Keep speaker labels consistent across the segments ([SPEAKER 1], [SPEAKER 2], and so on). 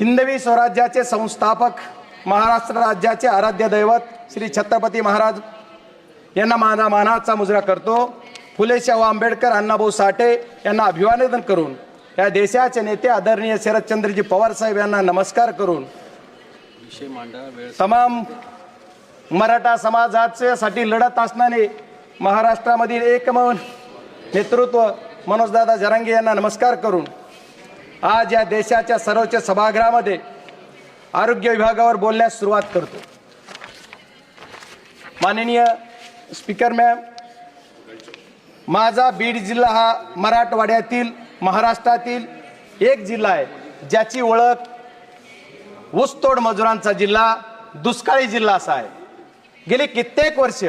[SPEAKER 1] हिंदवी स्वराज्याचे संस्थापक महाराष्ट्र राज्याचे आराध्य दैवत श्री छत्रपती महाराज यांना माझा मानाचा मुजरा करतो. फुले शाहू आंबेडकर अण्णाभाऊ साठे यांना अभिवादन करून या देशाचे नेते आदरणीय शरदचंद्रजी पवार साहेब यांना नमस्कार करून तमाम मराठा समाजासाठी लढत असणारे महाराष्ट्रामधील एकमेव नेतृत्व मनोजदादा जरांगे यांना नमस्कार करून आज या देशाच्या सर्वोच्च सभागृहामध्ये आरोग्य विभागावर बोलण्यास सुरुवात करतो. माननीय स्पीकर मॅम माझा बीड जिल्हा हा मराठवाड्यातील महाराष्ट्रातील एक जिल्हा आहे ज्याची ओळख ऊसतोड मजुरांचा जिल्हा दुष्काळी जिल्हा असा आहे. गेली कित्येक वर्ष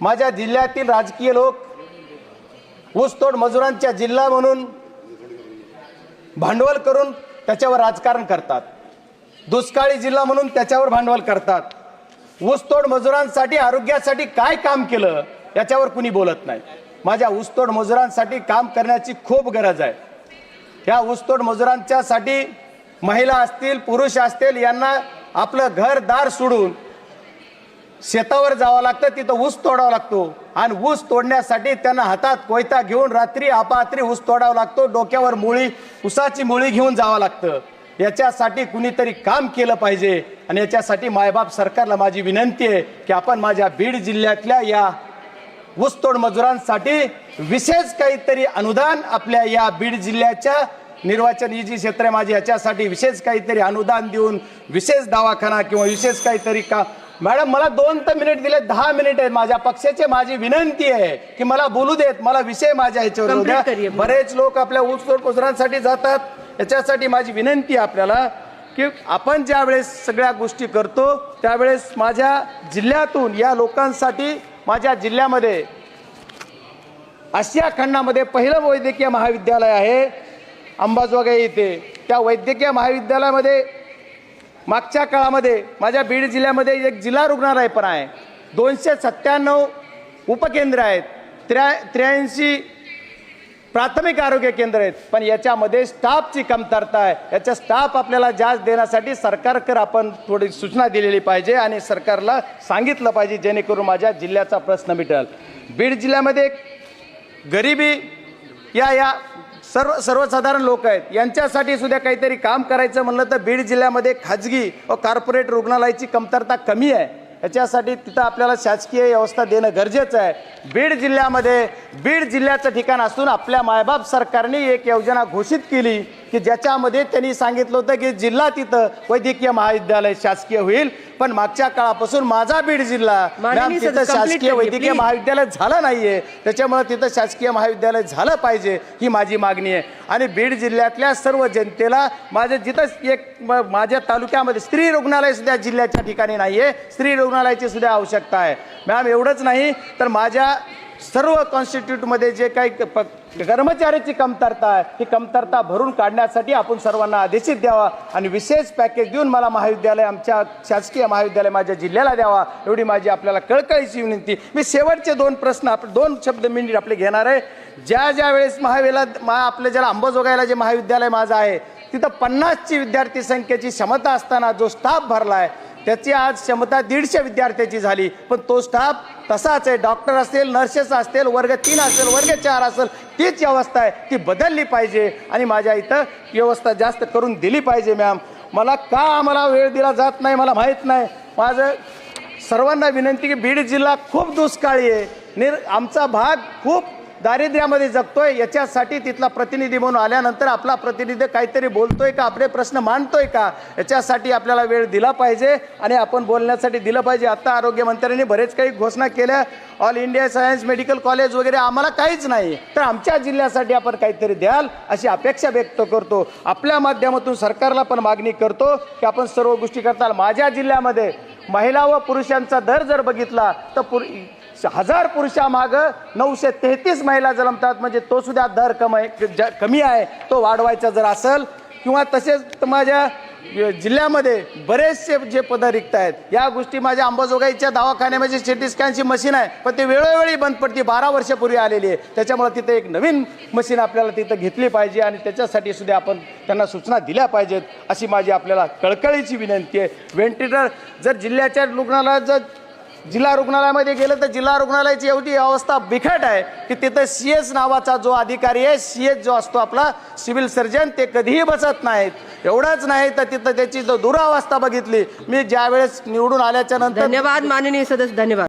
[SPEAKER 1] माझ्या जिल्ह्यातील राजकीय लोक ऊसतोड मजुरांच्या जिल्हा म्हणून भांडवल करून त्याच्यावर राजकारण करतात. दुष्काळी जिल्हा म्हणून त्याच्यावर भांडवल करतात. ऊसतोड मजुरांसाठी आरोग्यासाठी काय काम केलं याच्यावर कुणी बोलत नाही. माझ्या ऊसतोड मजुरांसाठी काम करण्याची खूप गरज आहे. या ऊसतोड मजुरांच्यासाठी महिला असतील पुरुष असतील यांना आपलं घरदार सोडून शेतावर जावं लागतं तिथं ऊस तोडावा लागतो. आणि ऊस तोडण्यासाठी त्यांना हातात कोयता घेऊन रात्री आपात्री ऊस तोडावा लागतो डोक्यावर मुळी ऊसाची मुळी घेऊन जावं लागतं. याच्यासाठी कुणीतरी काम केलं पाहिजे. आणि याच्यासाठी मायबाप सरकारला माझी विनंती आहे की आपण माझ्या बीड जिल्ह्यातल्या या ऊसतोड मजुरांसाठी विशेष काहीतरी अनुदान आपल्या या बीड जिल्ह्याच्या निर्वाचन ही जी क्षेत्र आहे माझी. याच्यासाठी विशेष काहीतरी अनुदान देऊन विशेष दवाखाना किंवा विशेष काहीतरी का मॅडम मला दोन तर मिनिट दिले दहा मिनिट आहेत. माझ्या पक्षाची माझी विनंती आहे की मला बोलू देत मला विषय माझ्या ह्याच्यावर. बरेच लोक आपल्या ऊसतोड मजुरांसाठी जातात. याच्यासाठी माझी विनंती आहे आपल्याला की आपण ज्या वेळेस सगळ्या गोष्टी करतो त्यावेळेस माझ्या जिल्ह्यातून या लोकांसाठी माझ्या जिल्ह्यामध्ये आशिया खंडामध्ये पहिलं वैद्यकीय महाविद्यालय आहे. अंबाजोगाई येथे त्या वैद्यकीय महाविद्यालयामध्ये मागच्या काळामध्ये माझ्या बीड जिल्ह्यामध्ये एक जिल्हा रुग्णालय पण आहे. दोनशे सत्त्याण्णव उपकेंद्र आहेत. त्र्या त्र्याऐंशी प्राथमिक आरोग्य केंद्र आहेत. पण याच्यामध्ये स्टाफची कमतरता आहे. याच्या स्टाफ आपल्याला जास्त देण्यासाठी सरकारकर आपण थोडी सूचना दिलेली पाहिजे आणि सरकारला सांगितलं पाहिजे जेणेकरून माझ्या जिल्ह्याचा प्रश्न मिटेल. बीड जिल्ह्यामध्ये गरिबी या या सर्व सर्वसाधारण लोक आहेत. यांच्यासाठी सुद्धा काहीतरी काम करायचं म्हणलं तर बीड जिल्ह्यामध्ये खाजगी व कॉर्पोरेट रुग्णालयाची कमतरता कमी आहे. याच्यासाठी तिथं आपल्याला शासकीय व्यवस्था देणं गरजेचं आहे. बीड जिल्ह्यामध्ये बीड जिल्ह्याचं ठिकाण असून आपल्या मायबाप सरकारने एक योजना घोषित केली. की ज्याच्यामध्ये त्यांनी सांगितलं होतं की जिल्हा तिथं वैद्यकीय महाविद्यालय शासकीय होईल पण मागच्या काळापासून माझा बीड जिल्हा मॅम, तिथं शासकीय वैद्यकीय. महाविद्यालय झालं नाहीये. त्याच्यामुळे तिथं शासकीय महाविद्यालय झालं पाहिजे ही माझी मागणी आहे. आणि बीड जिल्ह्यातल्या सर्व जनतेला माझं जिथं एक माझ्या तालुक्यामध्ये स्त्री रुग्णालय सुद्धा जिल्ह्याच्या ठिकाणी नाहीये. स्त्री रुग्णालयाची सुद्धा आवश्यकता आहे. मॅम एवढंच नाही तर माझ्या सर्व कॉन्स्टिट्यूटमध्ये जे काही प- कर्मचाऱ्याची कमतरता आहे ती कमतरता भरून काढण्यासाठी आपण सर्वांना आदेशित द्यावा आणि विशेष पॅकेज देऊन मला महाविद्यालय आमच्या शासकीय महाविद्यालय माझ्या जिल्ह्याला द्यावा एवढी माझी आपल्याला कळकळीची विनंती. मी शेवटचे दोन प्रश्न आप दोन शब्द मिनिट आपले घेणार आहे. ज्या ज्या वेळेस महाविला मा आपल्या ज्याला अंबाजोगाईला जे महाविद्यालय माझं आहे तिथं पन्नासची विद्यार्थी संख्येची क्षमता असताना जो स्टाफ भरला आहे त्याची आज क्षमता दीडशे विद्यार्थ्याची झाली. पण तो स्टाफ तसाच आहे. डॉक्टर असेल नर्सेस असतील वर्ग तीन असेल वर्ग चार असेल तीच व्यवस्था आहे ती बदलली पाहिजे. आणि माझ्या इथं व्यवस्था जास्त करून दिली पाहिजे मॅम मला का आम्हाला वेळ दिला जात नाही मला माहीत नाही. माझं सर्वांना विनंती की बीड जिल्हा खूप दुष्काळी आहे. निर आमचा भाग खूप दारिद्र्यामध्ये जगतोय याच्यासाठी तिथला प्रतिनिधी म्हणून आल्यानंतर आपला प्रतिनिधी काहीतरी बोलतोय का आपले प्रश्न मांडतोय का याच्यासाठी आपल्याला वेळ दिला पाहिजे आणि आपण बोलण्यासाठी दिलं पाहिजे. आत्ता आरोग्यमंत्र्यांनी बरेच काही घोषणा केल्या. All India science medical college वगैरे आम्हाला काहीच नाही. तर आमच्या जिल्ह्यासाठी आपण काहीतरी द्याल अशी अपेक्षा व्यक्त करतो. आपल्या माध्यमातून सरकारला पण मागणी करतो की आपण सर्व गोष्टी करताल. माझ्या जिल्ह्यामध्ये महिला व पुरुषांचा दर जर बघितला तर पुर हजार पुरुषामाग नऊशे तेहतीस महिला जन्मतात. म्हणजे तो सुद्धा दर कमी ज- कमी आहे तो वाढवायचा जर असेल किंवा तसेच माझ्या जिल्ह्यामध्ये बरेचसे जे पदं रिक्त आहेत या गोष्टी माझ्या अंबाजोगाईच्या दवाखान्यामध्ये म्हणजे सिटी स्कॅनची मशीन आहे पण ते वेळोवेळी बंद पडते. बारा वर्षापूर्वी आलेली आहे. त्याच्यामुळे तिथे एक नवीन मशीन आपल्याला तिथं घेतली पाहिजे आणि त्याच्यासाठी सुद्धा आपण त्यांना सूचना दिल्या पाहिजेत अशी माझी आपल्याला कळकळीची विनंती आहे. व्हेंटिलेटर जर जिल्ह्याच्या रुग्णालयात जर जिल्हा रुग्णालयामध्ये गेलं तर जिल्हा रुग्णालयाची एवढी अवस्था बिकट आहे की तिथं सी एस नावाचा जो अधिकारी आहे सी एस जो असतो आपला सिव्हिल सर्जन ते कधीही बसत नाहीत. एवढंच नाही तर तिथं त्याची जो दुरावस्था बघितली. मी ज्यावेळेस निवडून आल्याच्यानंतर
[SPEAKER 2] धन्यवाद माननीय सदस्य धन्यवाद.